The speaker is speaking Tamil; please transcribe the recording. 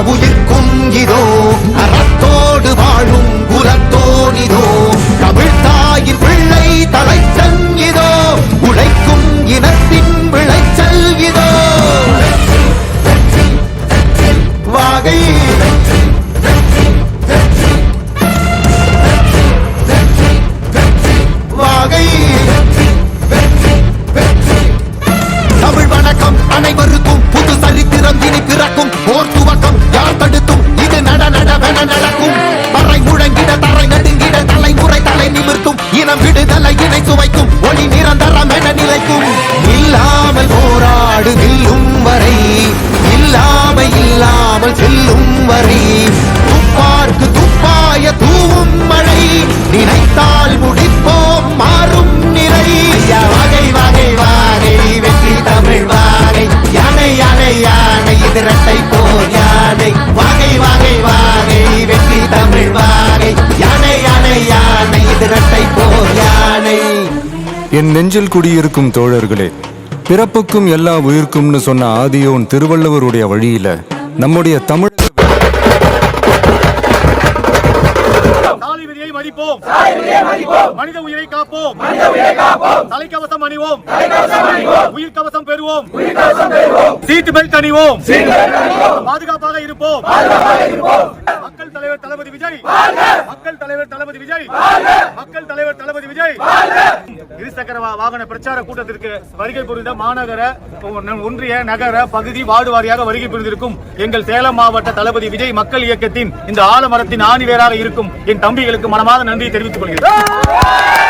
좌우의 மனம் இனம் விடுதலை இணை சுவைக்கும் ஒளி நிரந்தரம் என நிலைக்கும். இல்லாமல் போராடு நில்லும் வரை. இல்லாமல் இல்லாமல் செல்லும் வரை. என் நெஞ்சில் குடியிருக்கும் தோழர்களே பிறப்புக்கும் எல்லா உயிர்க்கும்னு சொன்ன ஆதியோன் திருவள்ளுவருடைய வழியில நம்முடைய தமிழ் சாதி விதியை மதிப்போம். மனித உயிரை காப்போம். தலைக்கவசம் அணிவோம். உயிர் கவசம் பெறுவோம். சீட் பெல்ட் அணிவோம். பாதுகாப்பாக இருப்போம். மக்கள் தலைவர் தளபதி விஜய். மக்கள் தலைவர் தளபதி விஜய். மக்கள் தலைவர் இருசக்கர வாகன பிரச்சார கூட்டத்திற்கு வருகை புரிந்த மாநகர ஒன்றிய நகர பகுதி வார்டு வாரியாக வருகை புரிந்திருக்கும் எங்கள் சேலம் மாவட்ட தளபதி விஜய் மக்கள் இயக்கத்தின் இந்த ஆலமரத்தின் ஆணிவேராக இருக்கும் என் தம்பிகளுக்கு மனமாத நன்றியை தெரிவித்துக் கொள்கிறேன்.